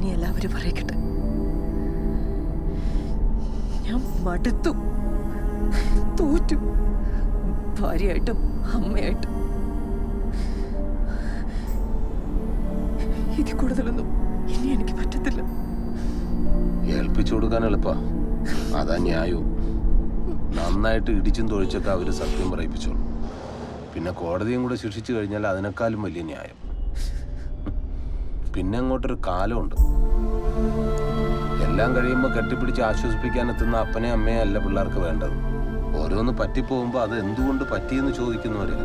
ഇനി എല്ലാവരും പറയട്ടെ ഞാൻ മടുത്തു. തോറ്റു. ഭാര്യയായിട്ടും അമ്മയായിട്ടും. ഇതിൽ കൂടുതലൊന്നും ഇനി എനിക്ക് പറ്റത്തില്ല. ഏൽപ്പിച്ചു കൊടുക്കാൻ എളുപ്പ. അതാ ന്യായവും. നന്നായിട്ട് ഇടിച്ചും തൊഴിച്ചൊക്കെ അവർ സത്യം പറയിപ്പിച്ചോളൂ. പിന്നെ കോടതിയും കൂടെ ശിക്ഷിച്ചു കഴിഞ്ഞാൽ അതിനേക്കാളും വലിയ ന്യായം. പിന്നെ അങ്ങോട്ടൊരു കാലമുണ്ട്. എല്ലാം കഴിയുമ്പോൾ കെട്ടിപ്പിടിച്ച് ആശ്വസിപ്പിക്കാൻ എത്തുന്ന അപ്പനെ അമ്മയെ അല്ല പിള്ളേർക്ക് വേണ്ടത്. ഓരോന്ന് പറ്റിപ്പോകുമ്പോൾ അത് എന്തുകൊണ്ട് പറ്റിയെന്ന് ചോദിക്കുന്നവരെയാ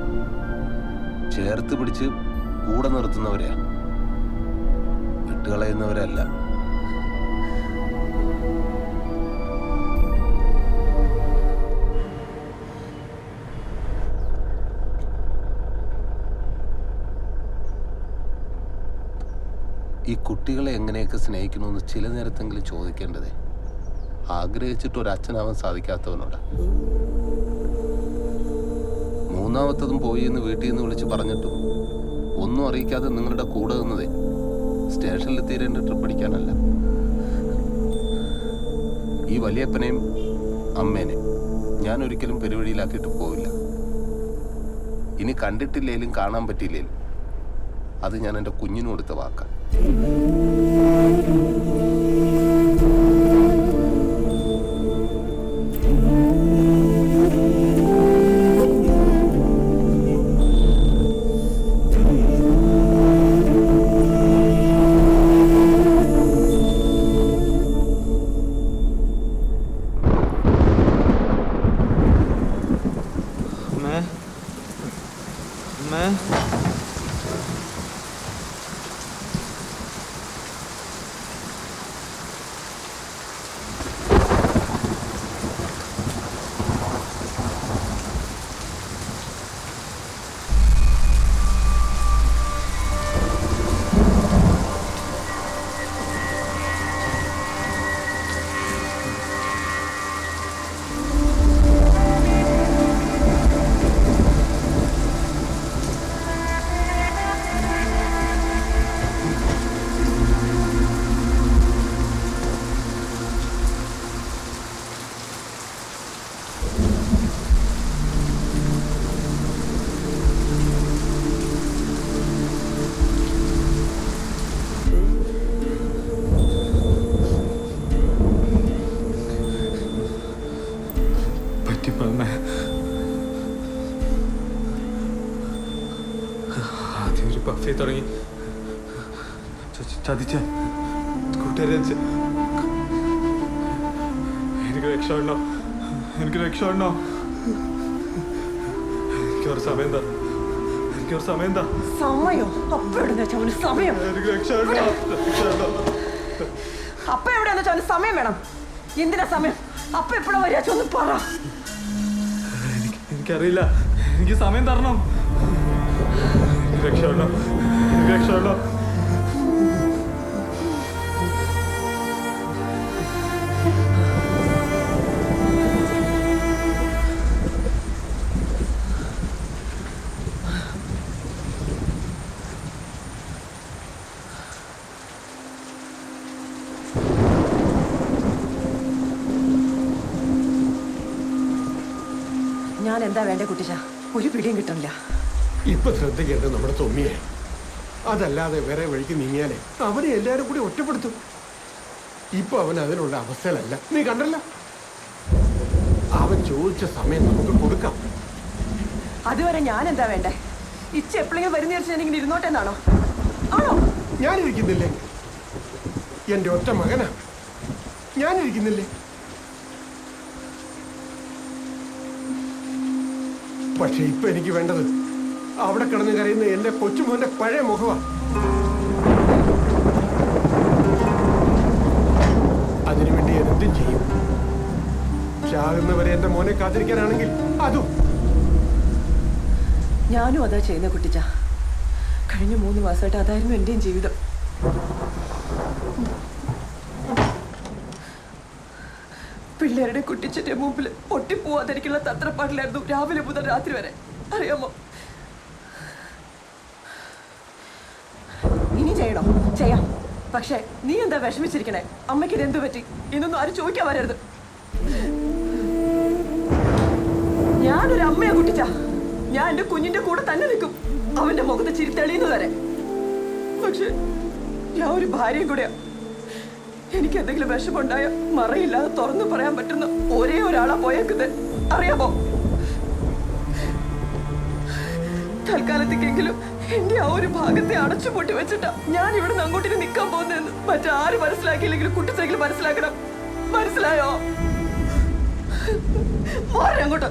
ചേർത്ത് പിടിച്ച് കൂടെ നിർത്തുന്നവരെയാ വിട്ടുകളയുന്നവരല്ല. ഈ കുട്ടികളെ എങ്ങനെയൊക്കെ സ്നേഹിക്കണമെന്ന് ചില നേരത്തെങ്കിലും ചോദിക്കേണ്ടതേ? ആഗ്രഹിച്ചിട്ട് ഒരു അച്ഛനാവാൻ സാധിക്കാത്തവനോടാ. മൂന്നാമത്തതും പോയി എന്ന് വീട്ടിൽ നിന്ന് വിളിച്ച് പറഞ്ഞിട്ടും ഒന്നും അറിയിക്കാതെ നിങ്ങളുടെ കൂടെ നിന്നതേ. സ്റ്റേഷനിലെത്തി രണ്ട് ട്രിപ്പ് അടിക്കാനല്ല ഈ വലിയപ്പനെയും അമ്മേനെ ഞാൻ ഒരിക്കലും പെരുവഴിയിലാക്കിയിട്ട് പോവില്ല. ഇനി കണ്ടിട്ടില്ലേലും കാണാൻ പറ്റിയില്ലേലും അത് ഞാൻ എന്റെ കുഞ്ഞിനും കൊടുത്ത വാക്കാണ് 没，没。ഒരു പഫേ തുടങ്ങി ചതിച്ച കൂട്ടുകാരെ എനിക്ക് രക്ഷപ്പെടണോ എനിക്ക് രക്ഷപ്പെടണോ എനിക്കൊരു സമയം എന്താ എനിക്കൊരു സമയം എന്താ സമയം അപ്പ എവിടെ വെച്ചാൽ അവന് സമയം എനിക്ക് രക്ഷപ്പെടണോ രക്ഷപ്പെടണോ അപ്പ എവിടെയാന്ന് വെച്ചാൽ സമയം വേണം. എന്തിനാ സമയം അപ്പ എപ്പോഴാ വരിക? ഒന്ന് പറ. എനിക്കറിയില്ല. എനിക്ക് സമയം തരണം. എനിക്ക് രക്ഷപ്പെടണം രക്ഷപ്പെടണം ഞാൻ എന്താ വേണ്ട കുട്ടിച്ച? ഒരു പിടിയും കിട്ടണില്ല ഇപ്പൊ ശ്രദ്ധിക്കേണ്ടത് നമ്മുടെ തൊമ്മിയെ. അതല്ലാതെ വേറെ വഴിക്ക് നീങ്ങിയാലേ അവനെ എല്ലാരും കൂടി ഒറ്റപ്പെടുത്തും. ഇപ്പൊ അവൻ അതിനുള്ള അവസ്ഥയിലല്ല. നീ കണ്ടല്ല? അവൻ ചോദിച്ച സമയം നമുക്ക് കൊടുക്കാം. അതുവരെ ഞാൻ എന്താ വേണ്ടേ? ഇച്ച എപ്പോഴെങ്കിലും വരുന്ന വെച്ചിട്ടുണ്ടെങ്കിൽ ഇരുന്നോട്ടെ എന്നാണോ? ആണോ? ഞാനിരിക്കുന്നില്ലേ? എന്റെ ഒറ്റ മകനാ. ഞാനിരിക്കുന്നില്ലേ? പക്ഷെ ഇപ്പൊ എനിക്ക് വേണ്ടത് അവിടെ കിടന്ന് കരയുന്ന എന്റെ കൊച്ചുമോന്റെ പഴയ മുഖമാ അതിനുവേണ്ടി എന്തും ചെയ്യും. ചാകുന്നവരെ എന്റെ മോനെ കാത്തിരിക്കാനാണെങ്കിൽ അതും. ഞാനും അതാ ചെയ്യുന്ന കുട്ടിച്ച. കഴിഞ്ഞ മൂന്ന് മാസമായിട്ട് അതായിരുന്നു എന്റെയും ജീവിതം. പിള്ളേരുടെ കുട്ടിച്ചന്റെ മുമ്പിൽ പൊട്ടിപ്പോവാതിരിക്കുള്ള തത്രപ്പാടിലായിരുന്നു രാവിലെ മുതൽ രാത്രി വരെ. അറിയാമോ ഇനി ചെയ്യണോ ചെയ്യാം പക്ഷേ നീ എന്താ വിഷമിച്ചിരിക്കണേ? അമ്മയ്ക്ക് ഇത് എന്തു പറ്റി? ഇന്നൊന്നും ആരും ചോദിക്കാൻ വരരുത്. ഞാനൊരു അമ്മയെ കുട്ടിച്ച. ഞാൻ എന്റെ കുഞ്ഞിന്റെ കൂടെ തന്നെ നിൽക്കും. അവന്റെ മുഖത്ത് ചിരി തെളിയുന്നു വരെ. പക്ഷെ ഞാൻ ഒരു ഭാര്യയും കൂടെയാ. എനിക്ക് എന്തെങ്കിലും വിഷമുണ്ടായ മറയില്ലാതെ തുറന്നു പറയാൻ പറ്റുന്ന ഒരേ ഒരാളാ പോയേക്കുന്നത്. അറിയാമോ? തൽക്കാലത്തേക്കെങ്കിലും എന്റെ ആ ഒരു ഭാഗത്തെ അടച്ചു പൊട്ടി വെച്ചിട്ടാ ഞാൻ ഇവിടെ അങ്ങോട്ടിന് നിൽക്കാൻ പോകുന്നതെന്ന് മറ്റാരും മനസ്സിലാക്കിയില്ലെങ്കിലും കുട്ടിച്ചെങ്കിലും മനസ്സിലാക്കണം. മനസ്സിലായോ? മാറി അങ്ങോട്ട്.